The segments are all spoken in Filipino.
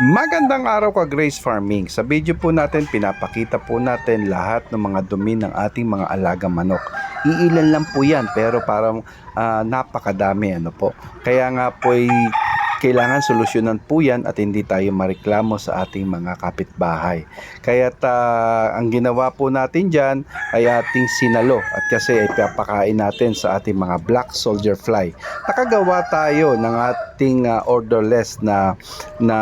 Magandang araw ka Grace Farming. Sa video po natin, pinapakita po natin lahat ng mga dumi ng ating mga alagang manok. Iilan lang po yan pero parang ah, napakadami ano po. Kaya nga po ay kailangan solusyonan po yan at hindi tayo mareklamo sa ating mga kapitbahay. Kaya ang ginawa po natin dyan ay ating sinalo at kasi ay papakain natin sa ating mga black soldier fly. Nakagawa tayo ng ating ah, orderless na na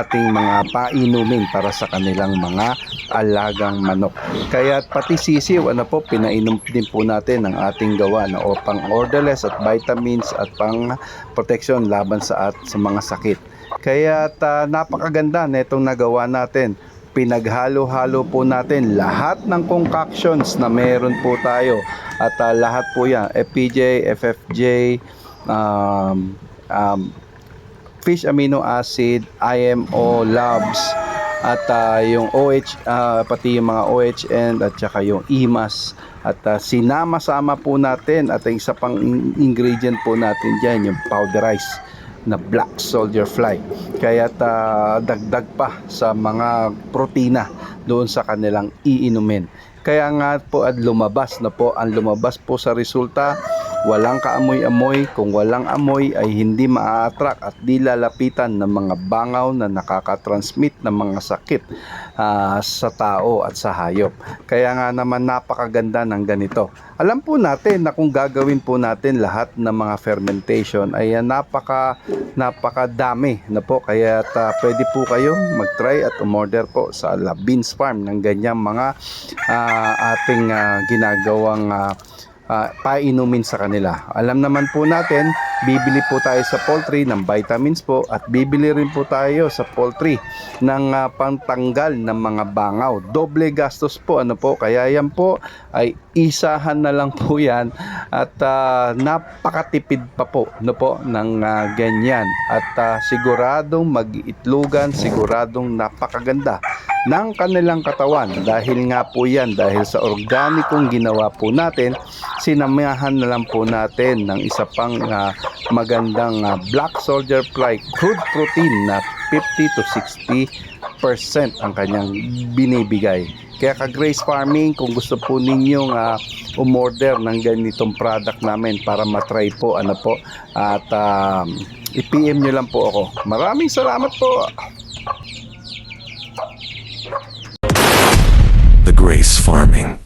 ating mga painumin para sa kanilang mga alagang manok. Kaya pati sisiw, ano po, pinainom din po natin ng ating gawa na o pang orderless at vitamins at pang protection laban sa at sa mga sakit. Kaya ta, napakaganda na itong nagawa natin. Pinaghalo-halo po natin lahat ng concoctions na meron po tayo at ah, lahat po yan FPJ, FFJ, um, um, fish amino acid, IMO, labs, at ah, yung OH, ah, pati yung mga OHN at saka yung IMAS. At ah, sinama-sama po natin at ang isa pang in- ingredient po natin dyan, yung powderized na black soldier fly. Kaya dagdag pa sa mga protina doon sa kanilang iinumin. Kaya nga po at lumabas na po ang lumabas po sa resulta walang kaamoy-amoy kung walang amoy ay hindi maa-attract at di lalapitan ng mga bangaw na nakakatransmit ng mga sakit ah, sa tao at sa hayop. Kaya nga naman napakaganda ng ganito. Alam po natin na kung gagawin po natin lahat ng mga fermentation ay ah, napaka napakadami na po. Kaya ta, pwede po kayo mag-try at umorder po sa La Beans Farm ng ganyang mga ah, ating ah, ginagawang ah, ah, painumin sa kanila. Alam naman po natin, bibili po tayo sa poultry ng vitamins po at bibili rin po tayo sa poultry ng ah, pantanggal ng mga bangaw. Doble gastos po ano po. Kaya yan po ay isahan na lang po yan. At ah, napakatipid pa po no po ng ah, ganyan. At ah, siguradong mag-iitlugan, siguradong napakaganda ng kanilang katawan. Dahil nga po yan dahil sa organikong ginawa po natin sinamahan na lang po natin ng isa pang ah, magandang ah, black soldier fly crude protein na 50 to 60 percent ang kanyang binibigay. Kaya ka Grace Farming kung gusto po ninyong ah, umorder ng ganitong product namin para matry po ano po at um, i-PM nyo lang po ako. Maraming salamat po! The Grace Farming.